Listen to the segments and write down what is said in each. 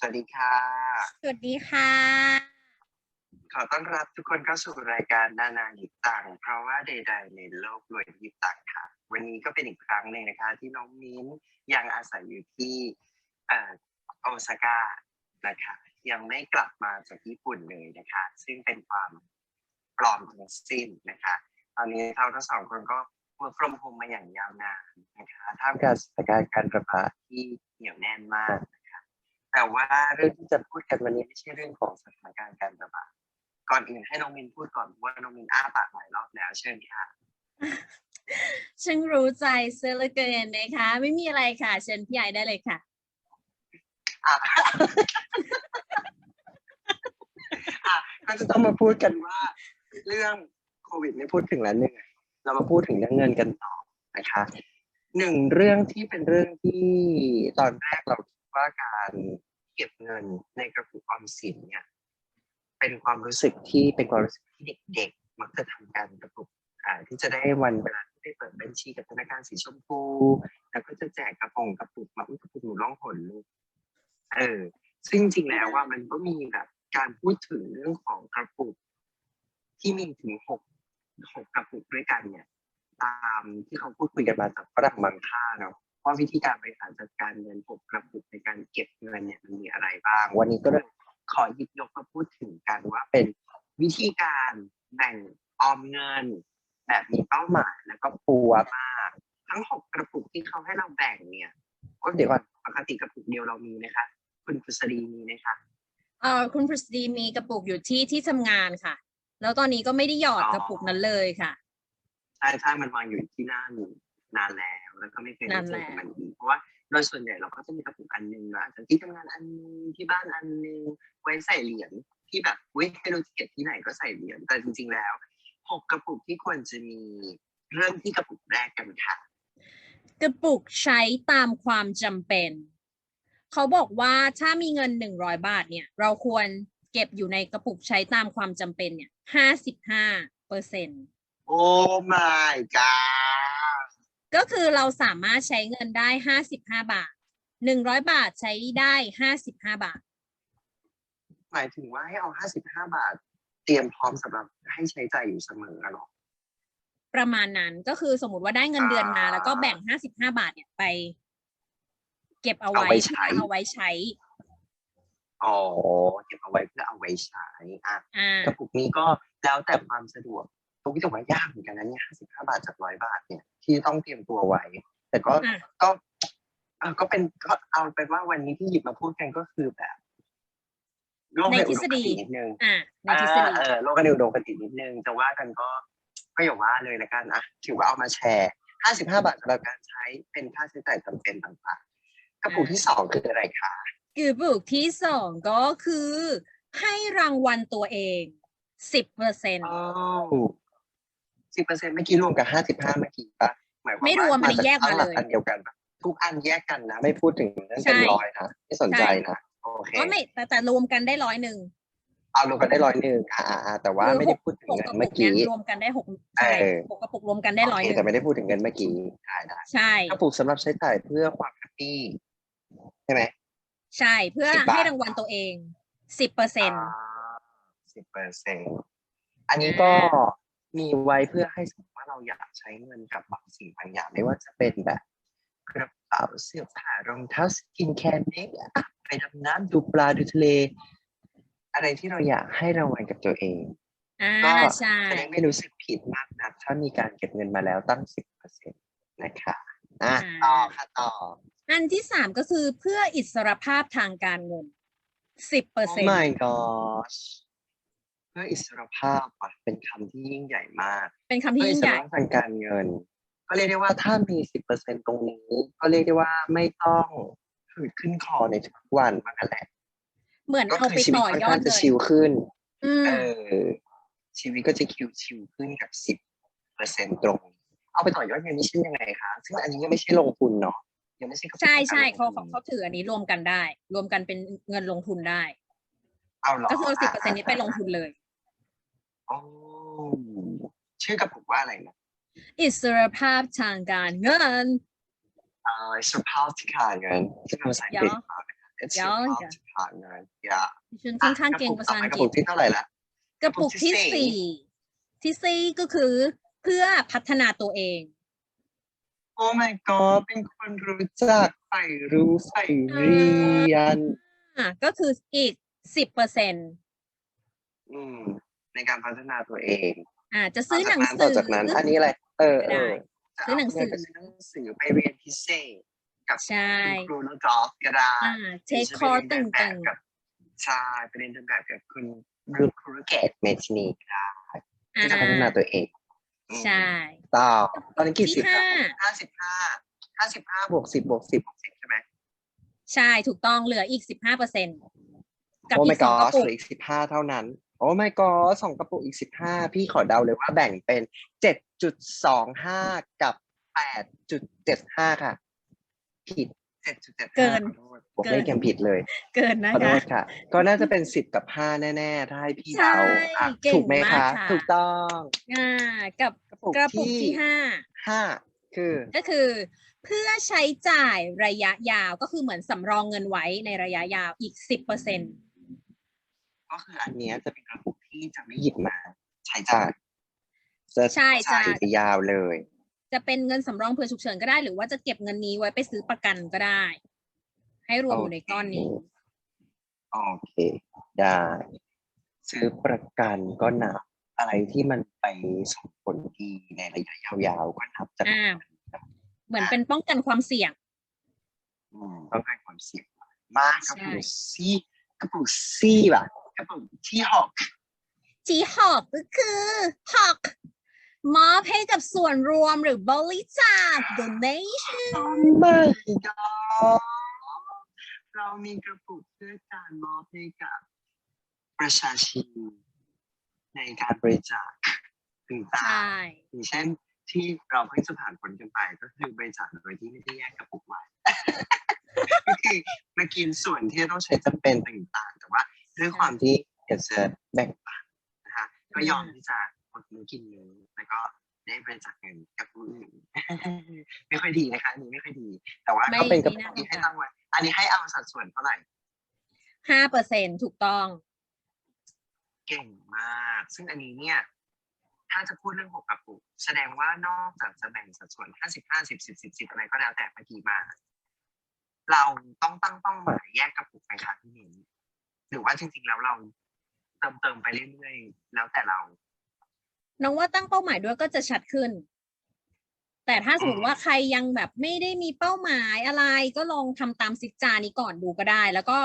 สวัสดีค่ะ สวัสดีค่ะ ขอต้อนรับทุกคนเข้าสู่รายการนานาหยิบตังค์เพราะว่าใดๆในโลกรวยหยิบตังค์ค่ะ วันนี้ก็เป็นอีกครั้งหนึ่งนะคะ ที่น้องมิ้นยังอาศัยอยู่ที่เอ่อโอซาก้านะคะ ยังไม่กลับมาจากญี่ปุ่นเลยนะคะ ซึ่งเป็นความปลอมทั้งสิ้นนะคะ ตอนนี้เราทั้งสองคนก็ work from home มาอย่างยาวนานนะคะท่ามกลางสถานการณ์การระบาดที่เหนียวแน่นมากนะคะ แต่ว่าเรื่องที่จะพูดกันวันนี้ไม่ใช่เรื่องของสถานการณ์การระบาดก่อนอื่นให้น้องมินพูดก่อนเพราะว่าน้องมินอ้าปากหลายรอบแล้วเชิญค่ะฉันรู้ใจเซอร์เหลอเกินนะคะ ไม่มีอะไรค่ะ เชิญพี่ใหญ่ได้เลยค่ะอะอะก็จะต้องมาพูดกันว่า เรื่องโควิดไม่พูดถึงแล้วเหนื่อยเรามาพูดถึงเรื่องเงินกันต่อนะคะหนึ่งเรื่องที่เป็นเรื่องที่ตอนแรกเราคิด ว่าการเก็บเงินในกระปุกออมสินเนี่ยเป็นความรู้สึกที่เป็นความรู้สึกที่เด็กๆ มักจะทำกันกระปุกอ่าที่จะได้วันเวลาที่ได้เปิดบัญชีกับธนาคารสีชมพู แล้วก็จะแจกกระปงกระปุกมาอุ้ยกระปุกหนูร้องหนลูกเออ ซึ่งจริงแล้วว่ามันก็มีแบบการพูดถึงเรื่องของกระปุก ที่มีถึงหกหกกระปุกด้วยกันเนี่ย ตามที่เขาพูดคุยกันมาจากฝรั่งบางค่าเนาะ ว่าวิธีการบริหารจัดการเงินหกกระปุกในการเก็บเงินเนี่ยมันมีอะไรบ้าง วันนี้ก็เลยขอหยิบยกมาพูดถึงกันว่าเป็นวิธีการแบ่งออมเงิน แบบมีเป้าหมายแล้วก็ปัวมากทั้งหกกระปุกที่เขาให้เราแบ่งเนี่ยก็เดี๋ยวก่อนปกติกระปุกเดียวเรามีไหมคะคุณพุษรีมีไหมคะเอ่อคุณพฤษฎีมีกระปุกอยู่ที่ที่ทำงานค่ะ แล้วตอนนี้ก็ไม่ได้หยอดอ๋อกระปุกนั้นเลยค่ะ ใช่ใช่มันวางอยู่ที่หน้าหนูนานแล้ว แล้วก็ไม่เคยได้เจอกับมันอีกเพราะว่าโดยส่วนใหญ่เราก็จะมีกระปุกอันหนึงนะจากที่ทำงานอันหนึงที่บ้านอันหนึงไว้ใส่เหรียญที่แบบอุ้ยไม่รู้จะเก็บที่ไหนก็ใส่เหรียญแต่จริง ๆแล้วหกกระปุกที่ควรจะมีเริ่มที่กระปุกแรกกันค่ะ กระปุกใช้ตามความจำเป็น เขาบอกว่าถ้ามีเงินหนึ่งร้อยบาทเนี่ย เราควรเก็บอยู่ในกระปุกใช้ตามความจำเป็นเนี่ยห้าสิบห้าเปอร์เซ็นโอ้ my god ก็คือเราสามารถใช้เงินได้ห้าสิบห้าบาทหนึ่งร้อยบาทใช้ได้ห้าสิบห้าบาท หมายถึงว่าให้เอาห้าสิบห้าบาท เตรียมพร้อมสำหรับให้ใช้จ่ายอยู่เสมออะเนาะประมาณนั้นก็คือสมมติว่าได้เงินเดือนมาอ่าแล้วก็แบ่งห้าสิบห้าบาทเนี่ยไป เก็บเอาไว้เอาไว้ใช้เพื่อเอาไว้ใช้ อ๋อเก็บเอาไว้เพื่อเอาไว้ใช้อะอ่ากระปุกนี้ก็แล้วแต่ความสะดวกตรงที่แต่ว่ายากเหมือนกันนะเนี่ยห้าสิบห้าบาทจากร้อยบาทเนี่ย ที่ต้องเตรียมตัวไว้ แต่ก็อะก็เออก็เป็นก็เอาเป็นว่าวันนี้ที่หยิบมาพูดกันก็คือแบบโลกในในทอุฤดษมคฎีตินิดนึงอ่าในทฤษฎีเออโลกในอุดมคตินิดนึงจะว่ากันก็ก็อย่าว่าเลยละกันอะถือว่าเอามาแชร์ห้าสิบห้าบาทสำหรับการใช้เป็นค่าใช้จ่ายจำเป็นต่างๆกระปุกที่สองคืออะไรคะกระปุกที่สองก็คือให้รางวัลตัวเองสิบเปอร์เซ็นอ๋อ สิบเปอร์เซ็นต์เมื่อกี้รวมกับห้าสิบห้าเมื่อกี้ปะหมายความไม่รวมอันนี้จแยกมาตั้งหเลยอันเดียวกันปะทุกอันแยกกันนะ ไม่พูดถึงเรื่องใช่เป็นร้อยนะไม่สนใจนะโอเคก็ไม่แต่แต่รวมกันได้ร้อยหนึ่งเอารวมกันได้ร้อยหนึ่งอ่าอ่าแต่ว่าคือไม่ได้พูดถึงหกเงิกนระปุเมื่กอเนี่กี้ยรวมกันได้หกใช่เออหกกระปุกรวมกันได้ร้อยโอหเคนึ่งแต่ไม่ได้พูดถึงเงินเมื่อกี้ได้ได้ใช่กระปุกสำหรับใช้จ่ายเพื่อความแฮปปี้ใช่ไหมใช่เพื่อ10บาทให้รางวัลตัวเองสิบเปอร์เซ็นต์สิบเปอร์เซ็นต์อันนี้ก็ มีไว้เพื่อให้สมมติว่าเราอยากใช้เงินกับบางสิ่งบางอย่างไม่ว่าจะเป็นแบบกระเป๋าเสื้อผ้ารองเท้าสกินแคร์เมคอัพไปดำน้ำดูปลาดูทะเล อะไรที่เราอยากให้รางวัลกับตัวเองอ่าก็ใช่จะได้ไม่รู้สึกผิดมากนักถ้ามีการเก็บเงินมาแล้วตั้งสิบเปอร์เซ็นต์นะคะอะต่อค่ะต่ออันที่สามก็คือเพื่ออิสรภาพทางการเงินสิบเปอร์เซ็น Oh ต์ my gosh เพื่ออิสรภาพอะเป็นคำที่ยิ่งใหญ่มากเป็นคำที่เพื่ออิยิ่งสใหรญ่ ภาพทางการเงิน ก็เรียกได้ว่าถ้ามีสิบเปอร์เซ็นตรงนี้ ก็เรียกได้ว่าไม่ต้องขืดขึ้นคอในทุกวันว่างั้นแหละเหมือนก็เอาคืไปชีวิตต่อค่อนยอข้าดงเลจะยชิลขึ้น อืม เออชีวิตก็จะคิวชิลขึ้นกับสิบเปอร์เซ็นตรงนี้เอาไปต่อยอดเงินนี่เช่นยังไงคะซึ่งอันนี้ยังไม่ใช่ลงทุนเนาะยังไม่ใช่กระปุกใช่ของใช่การลเขางทุนเขาเขาถืออันนี้รวมกันได้ รวมกันเป็นเงินลงทุนได้ เอาเหรอก็คือสิบเปอร์เซ็นนี้ไปลงทุนเลย โอ้ชื่อกระปุกว่าอะไรนะอิสรภาพทางการเงิน เอ่อ support ที่ขาดเงินซึ่งเป็นภาษาอังกฤษเอานะคะ It's ย้อน support จ้ะที่ขาษาอย่าดิฉันค่อนข้างเก่งภาษาอังกระกฤปุษกที่เท่าไหร่ละ กระปุกที่กระปุกที่สี่สี่ที่สี่ก็คือเพื่อพัฒนาตัวเอง โอ้ my god เป็นคนรู้จักใฝ่รู้ใฝ่เรียน อะก็คืออีกสิบเปอร์เซ็นอืม ในการพัฒนาตัวเองอ่าจะซื้อหนังต่สืออจากนั้น อันนี้อะไรเออเออได้ซื้อหนังสือจะเาเงินไปซื้อหนังสือไปเรียนพิเศษกับใช่คุณครูน้องกอล์ฟก็ได้อ่าเทคจะคอร์สไปตึเรียนแบบงกับใช่ไปเรียนเดินแบบกับคุณรูครูเกตเมทินีก็ได้ๆอ่าที่จะพัฒนาตัวเองอืมใช่ต่อตอนนี้กี่สิที่บห้าห้าสิบห้าห้าสิบห้าบวกสิบบวกสิบบวกสิบใช่ไหมใช่ถูกต้องเหลืออีกสิบห้าเปอร์เซ็นกับโอ้อี my กสองกระ god ปุกเหลืออีกสิบห้าเท่านั้น โอ้ my god สองกระปุกอีกสิบห้าพี่ขอเดาเลยว่าแบ่งเป็นเจ็ดจุดสองห้ากับแปดจุดเจ็ดห้าค่ะ ผิดเจ็ดจุดเจ็ดเกิห้านขอโทษผมเกินไม่ยังผิดเลย เกินนะขอโทคะษค่ะ ก็น่าจะเป็นสิบกับห้าแน่ๆ ถ้าให้พี่เดาใช่อะเก่งถูกไหมมากคะค่ะถูกต้องอ่ากับกระปุกกระปุกที่ที่ห้าห้าคือก็คือ เพื่อใช้จ่ายระยะยาวก็คือเหมือนสำรองเงินไว้ในระยะยาวอีกสิบเปอร์เซ็น ก็คืออันเนี้ยจะเป็นกระปุกที่จะไม่หยิบมา ใช้จ่ายจะใช่จะไปยาวเลย จะเป็นเงินสำรองเผื่อฉุกเฉินก็ได้ หรือว่าจะเก็บเงินนี้ไว้ไปซื้อประกันก็ได้ ให้รวมอยู่ในก้อนนี้ โอเค ได้ ซื้อประกันก็นับอะไรที่มันไปส่งผลดีในระยะยาวๆก็นับจากอ่า เหมือนเป็นป้องกันความเสี่ยง อืมต้องการความเสี่ยงมากกระใช่ปุกซี่กระปุกซี่แบบ กระปุกที่หอกจีหอกก็คือหอกมอบให้กับส่วนรวมหรือบริจาค donation ไม่ก็เรามีกระปุกเพื่อการมอบให้กับประชาชนในการบริจาคต่าใช่งๆอย่างเช่นที่เราเพิ่งจะผ่านผลกันไปก็คือบริจาคโดยที่ไม่ได้แยกกระปุกไว้ ก็คือมากินส่วนที่ต้องใช้จำเป็นต่างๆ แต่ว่า ด้วยความที่อยากจะแบ่งปันนะคะก็ยอมที่จะอดมื้อกินมื้อแล้วก็ได้บริจาคเงินกับผู้อื่นไม่ค่อยดีนะคะอันนี้ไม่ค่อยดี แต่ว่าก็เป็นกระปุกที่ให้ตั้งไว้อันนี้ให้เอาสัดส่วนเท่าไหร่ห้าเปอร์เซ็นถูกต้อง เก่งมาก ซึ่งอันนี้เนี่ย ถ้าจะพูดเรื่องหกกระปุกแสดงว่านอกจากจะแบ่งสัดส่วนห้าสิบห้าสิบสิบสิบสิบอะไรก็แล้วแต่เมื่อกี้มา เราต้องตั้งเป้าหมายแยกกระปุกไหมคะพี่หนิง หรือว่าจริงๆแล้วเราเติมเติมๆไปเรื่อยๆแล้วแต่เรา น้องว่าตั้งเป้าหมายด้วยก็จะชัดขึ้น แต่ถ้าสมมติว่าใครยังแบบไม่ได้มีเป้าหมายอะไร ก็ลองทำตามซิกจานี้ก่อนดูก็ได้ แล้วก็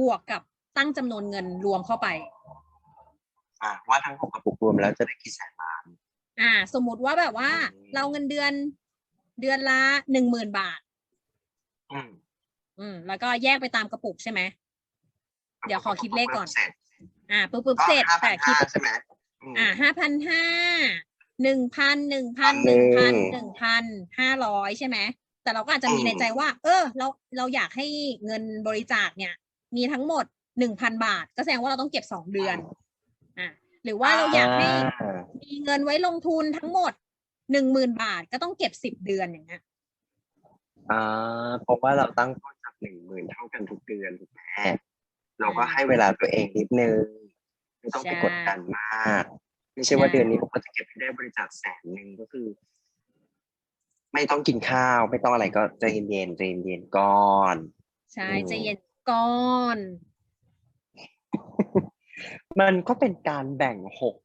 บวกกับตั้งจำนวนเงินรวมเข้าไป อ่าว่าทั้งหกกระปุกรวมแล้วจะได้กี่แสนล้านอ่า สมมุติว่าแบบว่าอืมเราเงินเดือนเดือนละหนึ่งหมื่นบาท อืมอืม แล้วก็แยกไปตามกระปุกใช่ไหม เดี๋ยวขอคิดเลขก่อนเสร็จอ่าปุ๊บปุ๊บก็เสร็จห้าพัแต่นคิดห้าใช่ไหมมอ่าห้าพันห้าหนึ่งพันหนึ่งพันพันหนึ่งพันหนึ่งหนึ่งพันห้าร้อยใช่ไหมแต่เราก็อาจจะมีอืมในใจว่า เออ เราเราอยากให้เงินบริจาคเนี่ย มีทั้งหมดหนึ่งพันบาท ก็แสดงว่าเราต้องเก็บสองเดือนอ่าหรือว่าเราอยากให้อ่ามีเงินไว้ลงทุนทั้งหมดหนึ่งหมื่นบาทก็ต้องเก็บสิบเดือนอย่างเงี้ยอ่าเพราะว่าเราตั้งต้นจากหนึ่งหมื่นเท่ากันทุกเดือนถูกไหม เราก็ให้เวลาตัวเองนิดนึงไม่ต้องไปใช่กดดันมาก ไม่ใช่ว่าใช่เดือนนี้ผมก็จะเก็บให้ได้บริจาคแสนหนึ่งก็คือ ไม่ต้องกินข้าว ไม่ต้องอะไรก็ใจเย็นๆใจเย็นๆก่อน ใช่อืมใจเย็นก่อนมันก็เป็นการแบ่งหก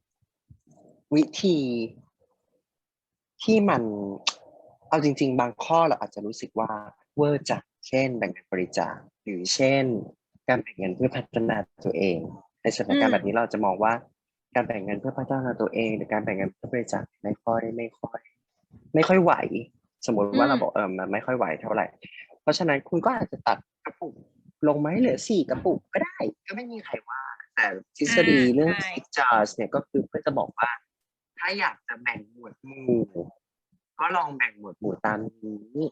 วิธีที่มัน เอาจริง ๆ บางข้อเราอาจจะรู้สึกว่าเวอร์จัดเช่นแบ่งเงินบริจาคหรือเช่น การแบ่งเงินเพื่อพัฒนาตัวเอง ในสถานการณ์แบบนี้เราจะมองว่า การแบ่งเงินเพื่อพัฒนาตัวเอง หรือการแบ่งเงินเพื่อบริจาคไม่ค่อยไม่ค่อย ไม่ค่อยไหว สมมติว่าเราบอกเออมันไม่ค่อยไหวเท่าไหร่ เพราะฉะนั้นคุณก็อาจจะตัดกระปุกลงไหมาให้เหลือสี่กระปุกก็ได้ ก็ไม่มีใครว่า แต่ทฤษฎีเรื่อง six jars เนี่ยก็คือเพื่อจะบอกว่า ถ้าอยากจะแบ่งหมวดหมู่ก็ลองแบ่งหมวดหมู่ตามนี้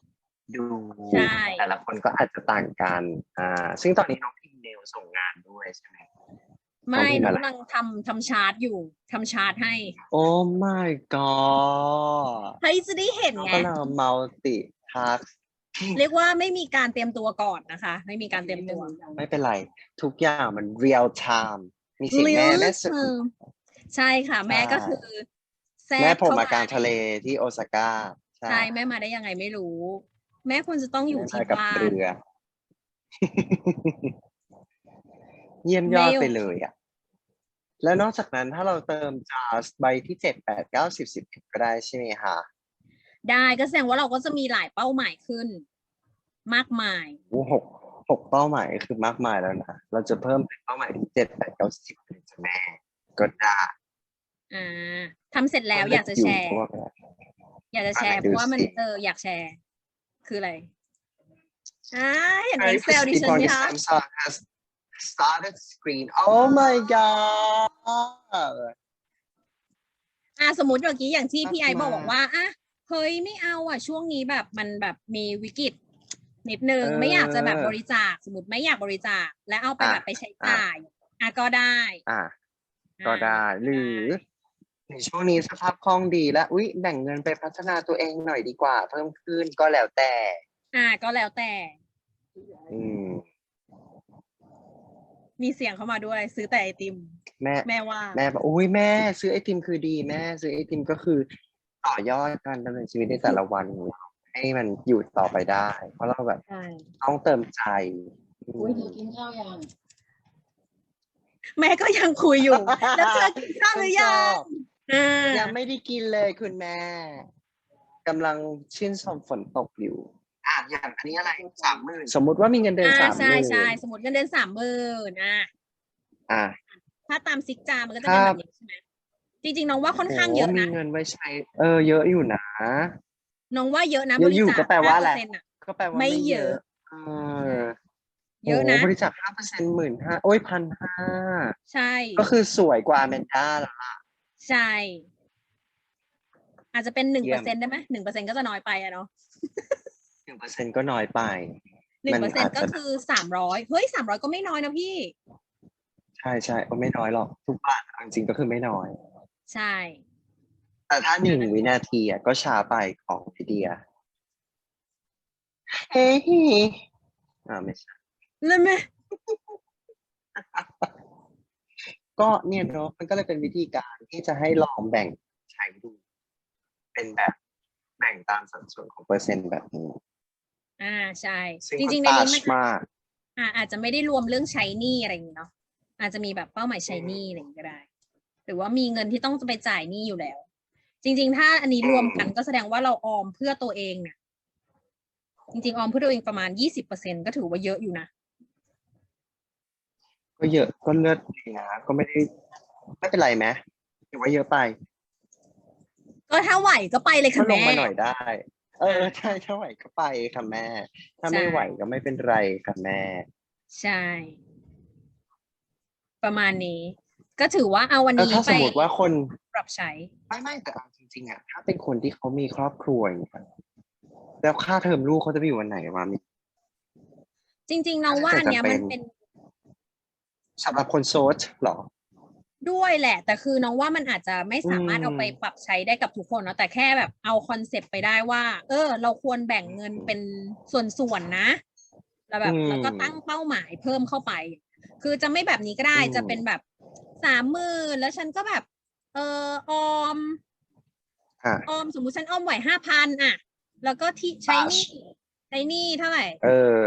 ดูใช่แต่ละคนก็อาจจะต่างกัน อ่า ซึ่งตอนนี้น้องพิมเนลส่งงานด้วยใช่ไหมไม่ของพี่น้มาองละกำลังทำทำชาร์ตอยู่ทำชาร์ตให้ โอ้ my god ให้จะได้เห็นน้องไงกำลัง multi task เรียกว่าไม่มีการเตรียมตัวก่อนนะคะ ไม่มีการเตรียมตัว ไม่เป็นไร ทุกอย่างมัน real time มีเสียงแม่แม่สุดใช่ค่ะ แม่ก็คือแทรกแม่ผมเข้มากลางทะเลที่โอซาก้าใช่แม่มาได้ยังไงไม่รู้ แม่ควรจะต้องอยู่แม่ที่มากับบ้าน เรือเยี่ยมยอดไม่ไปเลยอะ แล้วนอกจากนั้นถ้าเราเติม just ใบที่เจ็ดแปดเก้าสิบสิบเอ็ดก็ได้ใช่ไหมคะได้ก็แสดงว่าเราก็จะมีหลายเป้าหมายขึ้น มากมายโอ้หกหกเป้าหมายคือมากมายแล้วนะเราจะเพิ่มเป็นเป้าหมายที่เจ็ดแปดเก้าสิบเลยจ้ะแม่ก็ได้อ่าทำเสร็จแล้วอยากจะแชร์เพาว่าอยากจะแชร์อะเพราะว่ามันดูสิเอออยากแชร์ คืออะไรอ่าเห็น Hi, เอ็กเซลดิฉันไหม Fifty คะ Point Samsung has started screen oh my god อ่าสมมติเมื่อกี้อย่างที่พี่ไอมากบอกบอกว่าอะเฮ้ยไม่เอาอะ ช่วงนี้แบบมันแบบมีวิกฤตนิดนึงเออไม่อยากจะแบบบริจาคสมมติไม่อยากบริจาคแล้วเอาไปอะแบบไปใช้จ่ายอะก็ได้ อะอ่าก็ได้หรือในช่วงนี้สภาพคล่องดีแล้วอุ๊ยแบ่งเงินไปพัฒนาตัวเองหน่อยดีกว่า เพิ่มขึ้นก็แล้วแต่ อ่าก็แล้วแต่ อืม มีเสียงเข้ามาด้วย ซื้อแต่ไอติม แม่แม่ว่า แม่บอกอุ้ยแม่ ซื้อไอติมคือดีแม่ ซื้อไอติมก็คือ ต่อยอดการดำเนินชีวิตในแต่ละวันของเราให้มันอยู่ต่อไปได้ เพราะเราแบบใช่ต้องเติมใจอืมอุ้ยหนูกินข้าวยังแม่ก็ยังคุยอยู่ แล้วเธอกินข้าวหรือยังอ่ายังไม่ได้กินเลยคุณแม่กำลังชื่นชมฝนตกอยู่ อะอย่างอันนี้อะไรสามหมื่นสมมุติว่ามีเงินเดือนอ่าสามหใช่มื่นใช่สมมติเงินเดือนสามหมื่นอะอะถ้าตามซิกจามันก็จะเป็นคแบรับบนี้ใช่ไหมจริง ๆ น้องว่าค่อนข้างเยอะโมีนะเงินไว้ใช้ เออ เยอะอยู่นะ น้องว่าเยอะนะเยบอะริอยู่จาคก็แปลว่าอะไร5%อะก็แปลว่าไม่ไม่เยเยอะอะ เออเยอะนะโบริจาคห้าเปอร์เซ็นต์หมื่นห้าโอ้ยพันห้าใช่ ก็คือสวยกว่าแมนด้าแล้วล่ะใช่ อาจจะเป็นหนึ่งเยี่เปอยมร์เซ็นได้ไหมหนึ่งเปอร์เซ็นก็จะน้อยไปอะเนาะห นึ่งเปอร์เซ็นต์ก็น้อยไปหนึ่งมัเปอร์เซ็นอาจก็จะคือสามร้อยเฮ้ยสามร้อยก็ไม่น้อยนะพี่ ใช่ใช่ก็ไม่น้อยหรอกทุกบาทเอาจริงๆก็คือไม่น้อย ใช่ แต่ถ้าหนึ่งวินาทีอะก็ช้าไปของไอเดียเฮ้ยอ่าไม่ใช่เลยไหมก็เนี่ยเนาะมันก็เลยเป็นวิธีการที่จะให้ลองแบ่งใช้ดู เป็นแบบแบ่งตามสัดส่วนของเปอร์เซ็นต์แบบนี้ อ่าใช่ ซึ่งจริงๆในมันนี้ touch มันมาก อ่าอาจจะไม่ได้รวมเรื่องใช้หนี้อะไรอย่างนี้เนาะอาจจะมีแบบเป้าหมายใช้หนี้อะไรอย่างนี้ก็ได้ หรือว่ามีเงินที่ต้องไปจ่ายหนี้อยู่แล้ว จริง ๆ ถ้าอันนี้รวมกันก็แสดงว่าเราออมเพื่อตัวเองเนี่ยจริงๆออมเพื่อตัวเองประมาณยี่สิบเปอร์เซ็นก็ถือว่าเยอะอยู่นะก็เยอะก็เลือดดีนะก็ไม่ได้ไม่เป็นไรไหมถือว่าเยอะไปก็ถ้าไหวก็ไปเลยก็ค่ะลงแม่มาหน่อยได้ เออใช่ถ้าไหวก็ไปค่ะแม่ ถ้าไม่ใช่ ไหวก็ไม่เป็นไรค่ะแม่ ใช่ ประมาณนี้ ก็ถือว่าเอาวันแล้วนี้ถ้าสไปมมติว่าคน ปรับใช้ ไม่ไม่แต่เอาจริงๆอะถ้าเป็นคนที่เขามีครอบครัวอย่างเงี้ยแล้วค่าเทอมลูกเขาจะไปอยู่วันไหนวะมี จริงๆน้องว่าอันเนี้ยแต่มันจำเป็นเป็น สำหรับคนโซชเหรอ ด้วยแหละ แต่คือน้องว่ามันอาจจะไม่สามารถอืมเอาไปปรับใช้ได้กับทุกคนเนาะแต่แค่แบบเอาคอนเซปต์ไปได้ว่า เออ เราควรแบ่งเงินเป็นส่วนๆนะ แล้วแบบแล้วก็ตั้งเป้าหมายเพิ่มเข้าไป คือจะไม่แบบนี้ก็ได้จะเป็นแบบสามหมื่นแล้วฉันก็แบบ เออออมอะออมสมมุติฉันออมไหวห้าพันอะ แล้วก็ที่ใช้หนี้ใช้หนี้เท่าไหร่เออ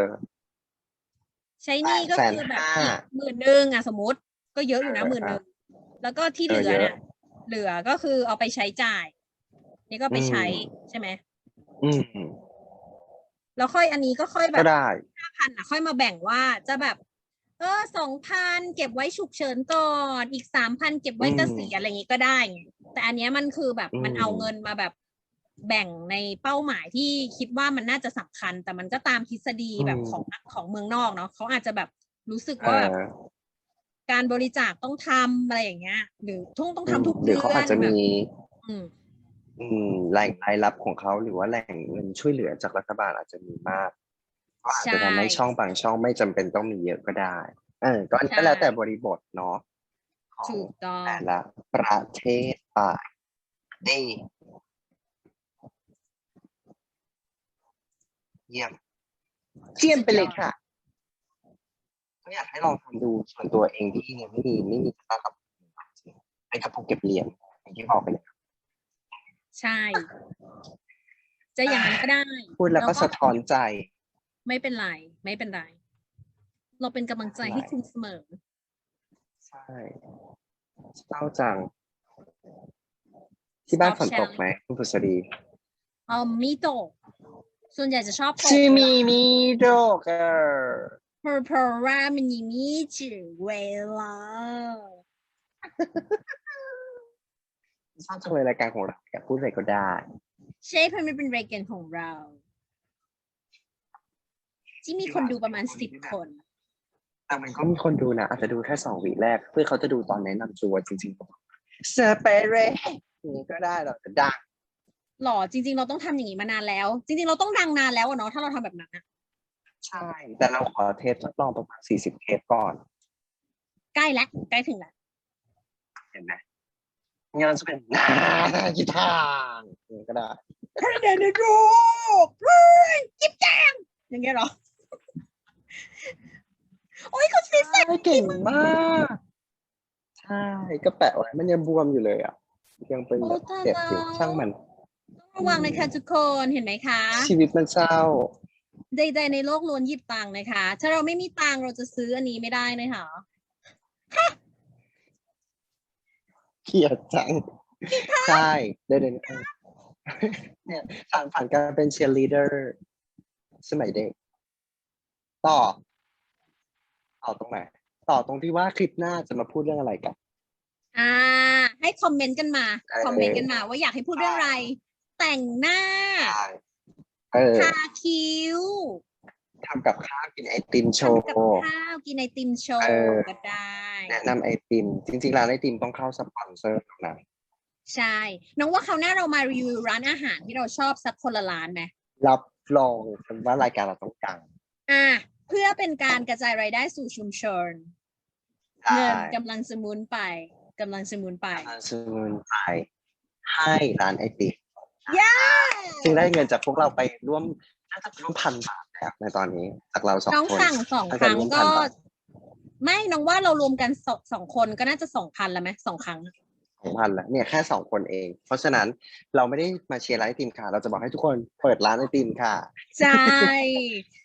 ใช้หนี้ก็คือแบบอีกหมื่นหนึ่งอะสมมติ ก็เยอะอยู่นะเออหมื่นหนึ่ง แล้วก็ที่เอเหอลือเยอะเนี่ยเหลือก็คือเอาไปใช้จ่าย นี่ก็ไปใช้อืมใช่ไหมอืมแล้วค่อยอันนี้ก็ค่อยแบก็บได้ห้าพันอะ ค่อยมาแบ่งว่าจะแบบ เออสองพันเก็บไว้ฉุกเฉินก่อนอีกสามพันเก็บไว้อืมเกษียณอะไรอย่างงี้ก็ได้ไงแต่อันเนี้ยมันคือแบบอืมมันเอาเงินมาแบบแบ่งในเป้าหมายที่คิดว่ามันน่าจะสำคัญ แต่มันก็ตามทฤษฎีแบบของของเมืองนอกเนาะเขาอาจจะแบบรู้สึกเอว่าแบบอ การบริจาคต้องทำอะไรอย่างเงี้ย หรือต้องต้องทำทุกหรืเดืออนเขาอาจจะแบบมีอืม อืมแหล่งรายรับของเขาหรือว่าแหล่งเงินช่วยเหลือจากรัฐบาลอาจจะมีมากก็อาจจะทำให้ใช่ช่องบางช่องไม่จำเป็นต้องมีเยอะก็ได้เออก็ใช่ ก็แล้วแต่บริบทเนาะของถูกต้อง แต่ละประเทศไปดีเยี่ยมเยี่ยมไปเลยค่ะก็ อยากให้ลองทำดูส่วนตัวเองที่เนี่ยไม่มีไม่มีค่ากับเป็นกระปุกเก็บเหรียญอย่างที่บอกไปเลยใช่ จะอย่างนั้นก็ได้พูดแล้วก็สะท้อนใจ ไม่เป็นไรไม่เป็นไร เราเป็นกำลังใจให้คุณเสมอ ใช่เศร้าจัง ที่บ้านฝนตกไหมคุณผุษดีเออมีตก ส่วนใหญ่จะชอบตกชิมีมีโดกเออเพราะเพราะว่ามันยังมีจืดเวลาชอบจังเลยรายการของเราอยากพูดอะไรก็ได้ ใช่เพราะมันเป็นรายการของเรา ที่มีคนดูประมาณสิบคน แต่มันก็มีคนดูนะ อาจจะดูแค่สองวีแรก เพื่อเขาจะดูตอนแนะนำตัวจริงๆสเปเรย์อย่างนี้ก็ได้หรอกแต่ดังหรอจริง ๆ เราต้องทำอย่างนี้มานานแล้ว จริง ๆ เราต้องดังนานแล้วอะเนาะถ้าเราทำแบบนั้นอะ ใช่ แต่เราขอเทสทดลองประมาณสี่สิบเทปก่อน ใกล้แล้วใกล้ถึงแล้วเห็นไหมงั้นเราจะเป็นนากีทางอย่างนี้ก็ได้พระเดนรูปเฮ้ยจิ๊บแจงอย่างเงี้ยเหรอ โอ้ยเขาฟิสใช่เก่งมากใช่ก็แปะไว้มันยังบวมอยู่เลยอะ ยังเป็นแบบเจ็บอยู่ช่างมันต้องระวังนะคะทุกคนเห็นไหมคะ ชีวิตมันเศร้า ใดๆในโลกล้วนหยิบตังค์นะคะ ถ้าเราไม่มีตังค์เราจะซื้ออันนี้ไม่ได้นะคะเกลียดจังใช่เดินเดินเนี่ยฝันฝันการเป็นเชียร์ลีดเดอร์สมัยเด็ก ต่อ ต่อตรงไหนต่อตรงที่ว่าคลิปหน้าจะมาพูดเรื่องอะไรกัน อ่า ให้คอมเมนต์กันมาเออคอมเมนต์กันมาว่าอยากให้พูดเรื่องอะไร แต่งหน้าใช่เออทาคิ้วทำกับข้าวกินไอติมโชว์ ทำกับข้าวกินไอติมโชว์เออก็ได้ แนะนำไอติม จริงๆร้านไอติมต้องเข้าสปอนเซอร์นะ ใช่ น้องว่าคราวหน้าเรามารีวิวร้านอาหารที่เราชอบสักคนละร้านไหมรับรองกันว่ารายการเราต้องดังอ่าเพื่อเป็นการกระจายรายได้สู่ชุมชนได้เงินกำลังจะหมุนไปกำลังจะหมุนไปทางซูนไปให้ร้านไอติม เย้ ซึ่งได้เงินจากพวกเราไปร่วมน่าจะร่วมพันบาท แล้วในตอนนี้จากเราสองน้องคนสั่งสองถ้าคเกิดรั้งรวมก็พันบาทไม่น้องว่าเรารวมกันสองสองคนก็น่าจะสองพันแล้วไหมสองครั้งสองพันแล้วเนี่ยแค่สองคนเอง เพราะฉะนั้นเราไม่ได้มาเชียร์ร้านไอติมค่ะ เราจะบอกให้ทุกคนเปิดร้านไอติมค่ะ ใช่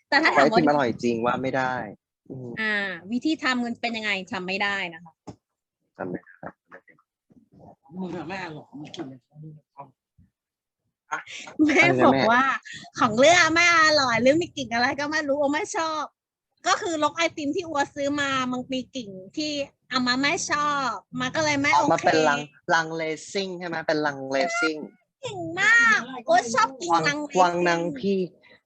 แต่ถ้าไอถามติมอว่าร่อยจริงว่าไม่ได้อืมอ่า วิธีทำมันเป็นยังไงทำไม่ได้นะคะจำไม่ได้มึงอะแม่หรอกมึงกินเลย แม่บอกว่า ของเลือกไม่อร่อยหรือมีกลิ่นอะไรก็ไม่รู้โอไม่ชอบ ก็คือลกไอติมที่อัวซื้อมามันมีกลิ่นที่อามาไม่ชอบมาก็เลยไม่ออกโอมาเคเป็นลังลังเลซิ่งใช่ไหมเป็นลังเลซิ่งเก่งมากอัวชอบกินวังลังเลวังนางพี่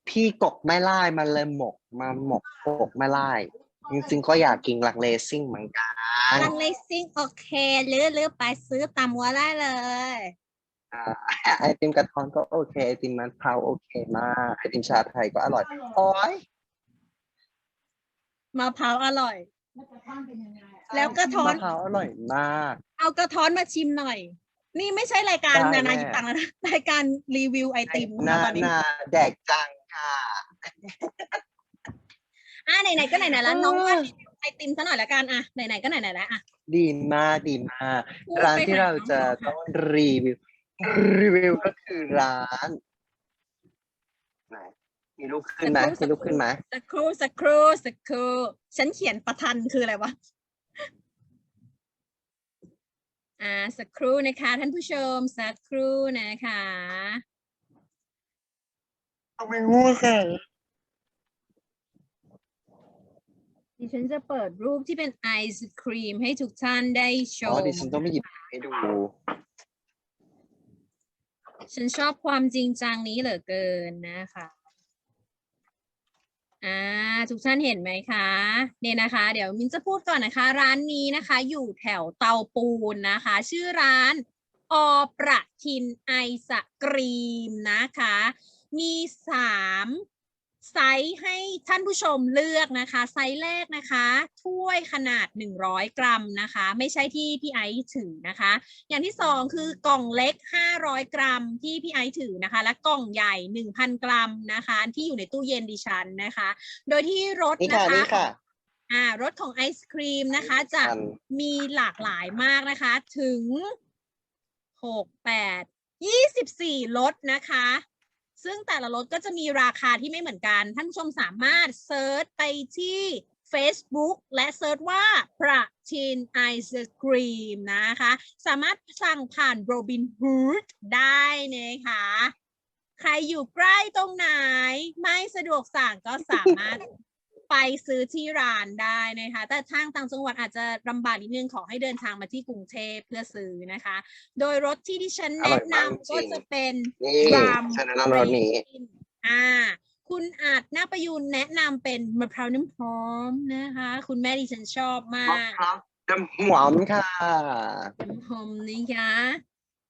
พี่กกไม่ไล่มันเลยหมกมาหมกกกไม่ไล่จริงๆก็อยากกินลังเลซิ่งเหมือนกันลังเลซิ่งโอเคหรือหรือไปซื้อตามวัวได้เลยอ่า ไอติมกระท้อนก็โอเค ไอติมมันเผาโอเคมาก ไอติมชาไทยก็อร่อย โอ้ยมะพร้าวอร่อย แล้วกระท้อน มะพร้าวอร่อยมาก เอากระท้อนมาชิมหน่อย นี่ไม่ใช่รายการได้นานาแม่กิตังแล้วนะรายการรีวิวไอติมนานะตอนนี้นาแดกจังค่ะ อะไหนๆก็ไหนๆแล้วเออน้องว่ารีวิวไอติมซะหน่อยละกันอะไหนๆก็ไหนๆแล้วอะ ดีมากดีมากพูดร้านไปที่หาเราจะน้องๆค่ะต้องรีวิว รีวิวก็คือร้านไหนมีรูปขึ้นไหมมีรูปขึ้นไหมสักครู่สักครู่สักครู่ฉันเขียนประทันคืออะไรวะอ่าสักครู่นะคะ ท่านผู้ชมสักครู่นะคะเอาไปงูใส่ดิฉันจะเปิดรูปที่เป็นไอศครีมให้ทุกท่านได้ชอ๋อมดิฉันต้องไปหยิบให้ดู ฉันชอบความจริงจังนี้เหลือเกินนะคะอ่าทุกท่านเห็นไหมคะเนี่ยนะคะ เดี๋ยวมินจะพูดก่อนนะคะ ร้านนี้นะคะ อยู่แถวเตาปูนนะคะ ชื่อร้านอประทินไอศกรีมนะคะ มีสาม ไซส์ให้ท่านผู้ชมเลือกนะคะ ไซส์แรกนะคะ ถ้วยขนาด 100 กรัมนะคะ ไม่ใช่ที่พี่ไอซ์ถือนะคะ อย่างที่สองคือกล่องเล็ก 500 กรัมที่พี่ไอซ์ถือนะคะ และกล่องใหญ่ 1,000 กรัมนะคะ ที่อยู่ในตู้เย็นดิฉันนะคะ โดยที่รสนี่นะค่ะคะนี่ค่ะอ่ารสของไอศครีมนะคะ จะอันมีหลากหลายมากนะคะ ถึงหกแปดยี่สิบสี่รสนะคะ ซึ่งแต่ละรถก็จะมีราคาที่ไม่เหมือนกัน ท่านชมสามารถเซิร์ชไปที่ Facebook และเซิร์ชว่าประชินไอศครีมนะคะ สามารถสั่งผ่านโรบินฮูดได้นะคะใครอยู่ใกล้ตรงไหน ไม่สะดวกสั่งก็สามารถ ไปซื้อที่ร้านได้นะคะ แต่ทางต่างจังหวัดอาจจะลำบากนิดนึงขอให้เดินทางมาที่กรุงเทพเพื่อซื้อนะคะ โดยรถที่ดิฉันอร่แนะอยมากนำจริงก็จะเป็นนี่รามฉันแนะนำรสนี้อ่าคุณอาจนาประยูนแนะนำเป็นมะพร้าวน้ำหอมนะคะ คุณแม่ดิฉันชอบมามะกพร้าวน้ำหอมค่ะน้ำหอมนะคะ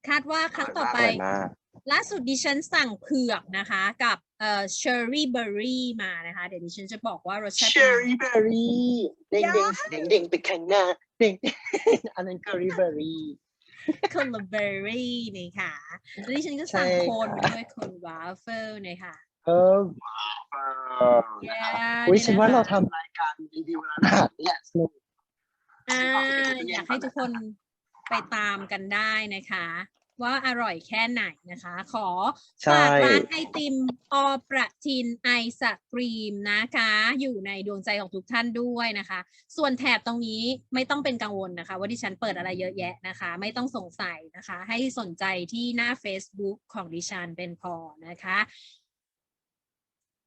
คาดว่าครั้งต่อไปร่ยมาก ล่าสุดดิฉันสั่งเผือกนะคะ กับเอ่อเชอร์รี่เบอร์รี่มานะคะ เดี๋ยวดิฉันจะบอกว่ารสชาติเชอร์รี่เบอร์รี่เด้งเด้งเด้งเด้งไปข้างหน้าเด้งอันนั้นเกอรี่เบอร์รี่คนละเบอร์รี่นี่ค่ะแล้วดิฉันก็สั่งใช่โคนค่ะด้วยโคนวาฟเฟิลเนี่ยค่ะเออว้าว Yeah อุ้ยนี่ฉันว่านะคะเราทำรายการรีวิวร้านอาหารเนี่ยสนุกอ่าฉันขอไปดูตู้เย็นอยากให้ก่อนทุกคนไปตามกันได้นะคะ ว่าอร่อยแค่ไหนนะคะ ขอใช่ฝากร้านไอติมอประทินไอศกรีมนะคะ อยู่ในดวงใจของทุกท่านด้วยนะคะ ส่วนแถบตรงนี้ไม่ต้องเป็นกังวลนะคะ ว่าดิฉันเปิดอะไรเยอะแยะนะคะ ไม่ต้องสงสัยนะคะ ให้สนใจที่หน้า Facebook ของดิฉันเป็นพอนะคะ